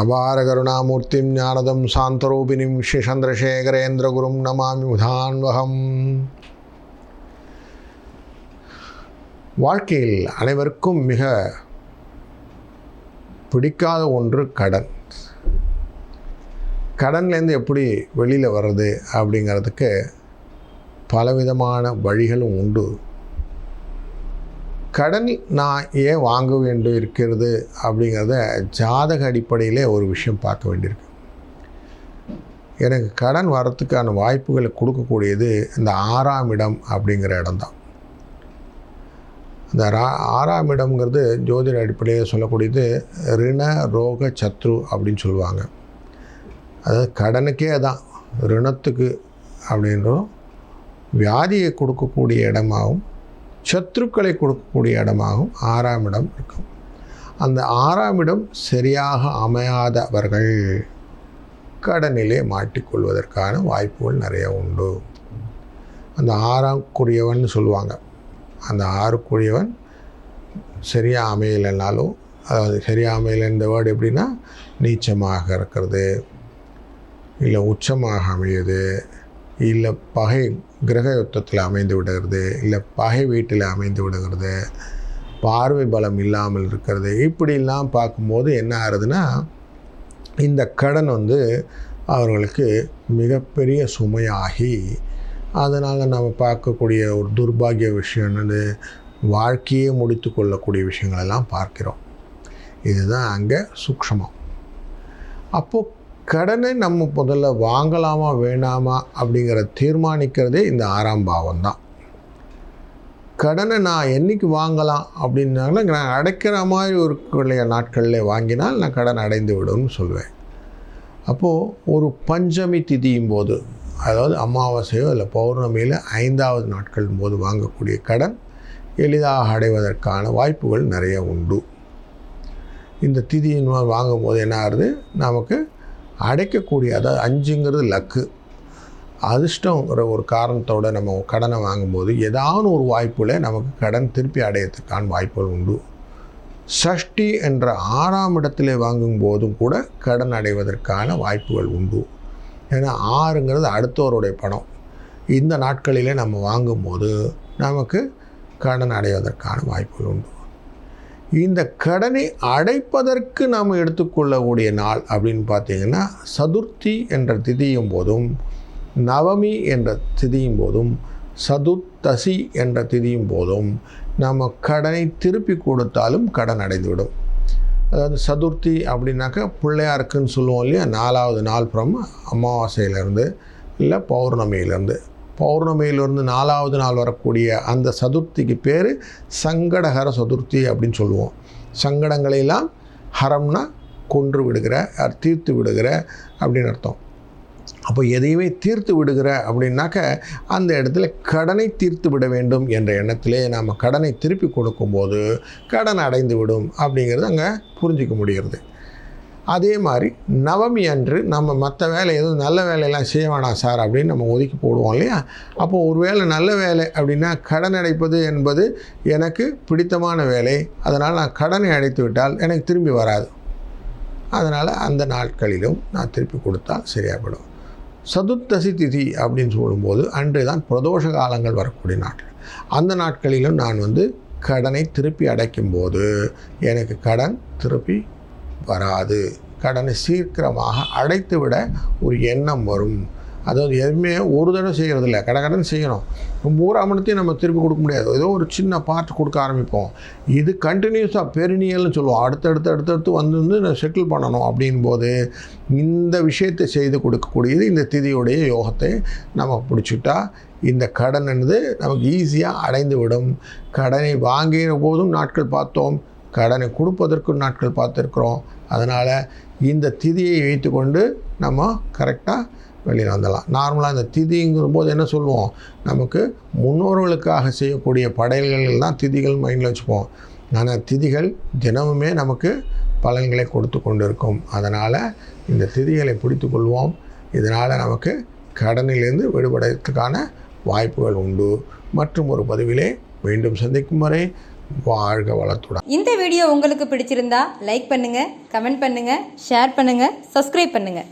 அபார கருணாமூர்த்திம் ஞானதம் சாந்தரூபிணிம் ஸ்ரீ சந்திரசேகரேந்திரகுரும் நமாமி உதான்வகம் வாழ்க்கையில் அனைவருக்கும் மிக பிடிக்காத ஒன்று கடன். கடன்லேருந்து எப்படி வெளியில் வர்றது அப்படிங்கிறதுக்கு பலவிதமான வழிகளும் உண்டு. கடன் நான் ஏன் வாங்க வேண்டும் இருக்கிறது அப்படிங்கிறத ஜாதக அடிப்படையிலே ஒரு விஷயம் பார்க்க வேண்டியிருக்கு. எனக்கு கடன் வரத்துக்கான வாய்ப்புகளை கொடுக்கக்கூடியது இந்த ஆறாம் இடம் அப்படிங்கிற இடம்தான். இந்த ரா ஆறாம் இடம்ங்கிறது ஜோதிட அடிப்படையில் சொல்லக்கூடியது ரிண ரோக சத்ரு அப்படின்னு சொல்லுவாங்க. அதாவது கடனுக்கே தான் ரிணத்துக்கு அப்படின்றதும் வியாதியை கொடுக்கக்கூடிய இடமாகவும் சத்ருக்களை கொடுக்கக்கூடிய இடமாகவும் ஆறாம் இடம் இருக்கும். அந்த ஆறாம் இடம் சரியாக அமையாதவர்கள் கடனிலே மாட்டிக்கொள்வதற்கான வாய்ப்புகள் நிறைய உண்டு. அந்த ஆறாம்க்குரியவன் சொல்லுவாங்க. அந்த ஆறுக்குரியவன் சரியாக அமையலைனாலும் அதாவது சரியாக அமையலைன்ற வேர்டு எப்படின்னா நீச்சமாக இருக்கிறது இல்லை உச்சமாக அமையுது இல்லை பகை கிரக யுத்தத்தில் அமைந்து விடுகிறது இல்லை பகை வீட்டில் அமைந்து விடுகிறது பார்வை பலம் இல்லாமல் இருக்கிறது இப்படிலாம் பார்க்கும்போது என்ன ஆகுதுன்னா இந்த கடன் வந்து அவர்களுக்கு மிகப்பெரிய சுமையாகி அதனால் நம்ம பார்க்கக்கூடிய ஒரு துர்பாகிய விஷயம் என்னது? வாழ்க்கையே முடித்து கொள்ளக்கூடிய விஷயங்களெல்லாம் பார்க்கிறோம். இதுதான் அங்கே சூக்ஷமம். அப்போது கடனை நம்ம முதல்ல வாங்கலாமா வேணாமா அப்படிங்கிற தீர்மானிக்கிறதே இந்த ஆறாம் பாவம் தான் கடனை நான் என்றைக்கு வாங்கலாம் அப்படின்னாங்கன்னா நான் அடைக்கிற மாதிரி ஒரு நாட்களில் வாங்கினால் நான் கடன் அடைந்து விடும்னு சொல்லுவேன் அப்போது ஒரு பஞ்சமி திதியும் போது அதாவது அமாவாசையோ இல்லை பௌர்ணமியில் ஐந்தாவது நாட்கள் போது வாங்கக்கூடிய கடன் எளிதாக அடைவதற்கான வாய்ப்புகள் நிறைய உண்டு. இந்த திதியின் வாங்கும்போது என்ன ஆகுது? நமக்கு அடைக்கக்கூடிய அதாவது அஞ்சுங்கிறது லக்கு. அதிர்ஷ்டங்கிற ஒரு காரணத்தோடு நம்ம கடனை வாங்கும்போது ஏதாவது ஒரு வாய்ப்பில் நமக்கு கடன் திருப்பி அடையிறதுக்கான வாய்ப்புகள் உண்டு. சஷ்டி என்ற ஆறாம் இடத்திலே வாங்கும் போதும் கூட கடன் அடைவதற்கான வாய்ப்புகள் உண்டு. ஏன்னா ஆறுங்கிறது அடுத்தவருடைய பணம். இந்த நாட்களிலே நம்ம வாங்கும்போது நமக்கு கடன் அடைவதற்கான வாய்ப்புகள் உண்டு. இந்த கடனை அடைப்பதற்கு நாம் எடுத்துக்கொள்ளக்கூடிய நாள் அப்படின்னு பார்த்தீங்கன்னா சதுர்த்தி என்ற திதியும் போதும் நவமி என்ற திதியும் போதும் சதுர்த்தசி என்ற திதியும் போதும் நம்ம கடனை திருப்பி கொடுத்தாலும் கடன் அடைந்துவிடும். அதாவது சதுர்த்தி அப்படின்னாக்கா பிள்ளையாருக்குன்னு சொல்லுவோம் இல்லையா? நாலாவது நாள் புறம் அமாவாசையிலேருந்து இல்லை பௌர்ணமியிலேருந்து. பௌர்ணமியிலிருந்து நாலாவது நாள் வரக்கூடிய அந்த சதுர்த்திக்கு பேர் சங்கடஹர சதுர்த்தி அப்படின்னு சொல்லுவோம். சங்கடங்களையெல்லாம் ஹரம்னா கொன்று விடுகிற தீர்த்து விடுகிற அப்படின்னு அர்த்தம். அப்போ எதையுமே தீர்த்து விடுகிற அப்படின்னாக்க அந்த இடத்துல கடனை தீர்த்து விட வேண்டும் என்ற எண்ணத்திலே நாம் கடனை திருப்பி கொடுக்கும்போது கடன் அடைந்து விடும் அப்படிங்கிறது அங்கே புரிஞ்சிக்க முடிகிறது. அதே மாதிரி நவமி அன்று நம்ம மற்ற வேலை எதுவும் நல்ல வேலையெல்லாம் செய்ய வேணாம் சார் அப்படின்னு நம்ம ஒதுக்கி போடுவோம் இல்லையா? அப்போது ஒரு வேலை நல்ல வேலை அப்படின்னா கடன் அடைப்பது என்பது எனக்கு பிடித்தமான வேலை. அதனால் நான் கடனை அடைத்து விட்டால் எனக்கு திரும்பி வராது. அதனால் அந்த நாட்களிலும் நான் திருப்பி கொடுத்தால் சரியாகப்படும் சதுர்த்தசி திதி அப்படின்னு சொல்லும்போது அன்று தான் பிரதோஷ காலங்கள் வரக்கூடிய நாட்கள். அந்த நாட்களிலும் நான் வந்து கடனை திருப்பி அடைக்கும்போது எனக்கு கடன் திருப்பி வராது. கடனை சீக்கிரமாக அடைத்து விட ஒரு எண்ணம் வரும். அதாவது எதுவுமே ஒரு தடவை செய்கிறதில்ல கடை கடன் செய்யணும். மூறாமணத்தையும் நம்ம திருப்பி கொடுக்க முடியாது. ஏதோ ஒரு சின்ன பார்ட் கொடுக்க ஆரம்பிப்போம். இது கண்டினியூஸாக பெருநியல்னு சொல்லுவோம். அடுத்தடுத்து அடுத்தடுத்து வந்து வந்து செட்டில் பண்ணணும் அப்படின் போது இந்த விஷயத்தை செய்து கொடுக்கக்கூடியது இந்த திதியுடைய யோகத்தை நம்ம பிடிச்சிட்டா இந்த கடன் என்பது நமக்கு ஈஸியாக அடைந்து விடும் கடனை வாங்கின போதும் நாட்கள் பார்த்தோம். கடனை கொடுப்பதற்கும் நாட்கள் பார்த்துருக்குறோம். அதனால் இந்த திதியை வைத்துக்கொண்டு நம்ம கரெக்டாக வெளியில் வந்துடலாம். நார்மலாக இந்த திதிங்கிற போது என்ன சொல்லுவோம்? நமக்கு முன்னோர்களுக்காக செய்யக்கூடிய படையல்கள் தான் திதிகள் மைண்டில் வச்சுப்போம். ஆனால் திதிகள் தினமுமே நமக்கு பலன்களை கொடுத்து கொண்டு இருக்கும் அதனால் இந்த திதிகளை பிடித்து கொள்வோம். இதனால் நமக்கு கடனிலிருந்து விடுபடுறதுக்கான வாய்ப்புகள் உண்டு. மற்றும் ஒரு பதிவிலே மீண்டும் சந்திக்கும் வரை வாழ்க வளத்துடன். இந்த வீடியோ உங்களுக்கு பிடிச்சிருந்தா லைக் பண்ணுங்கள் கமெண்ட் பண்ணுங்கள் ஷேர் பண்ணுங்கள் சப்ஸ்கிரைப் பண்ணுங்கள்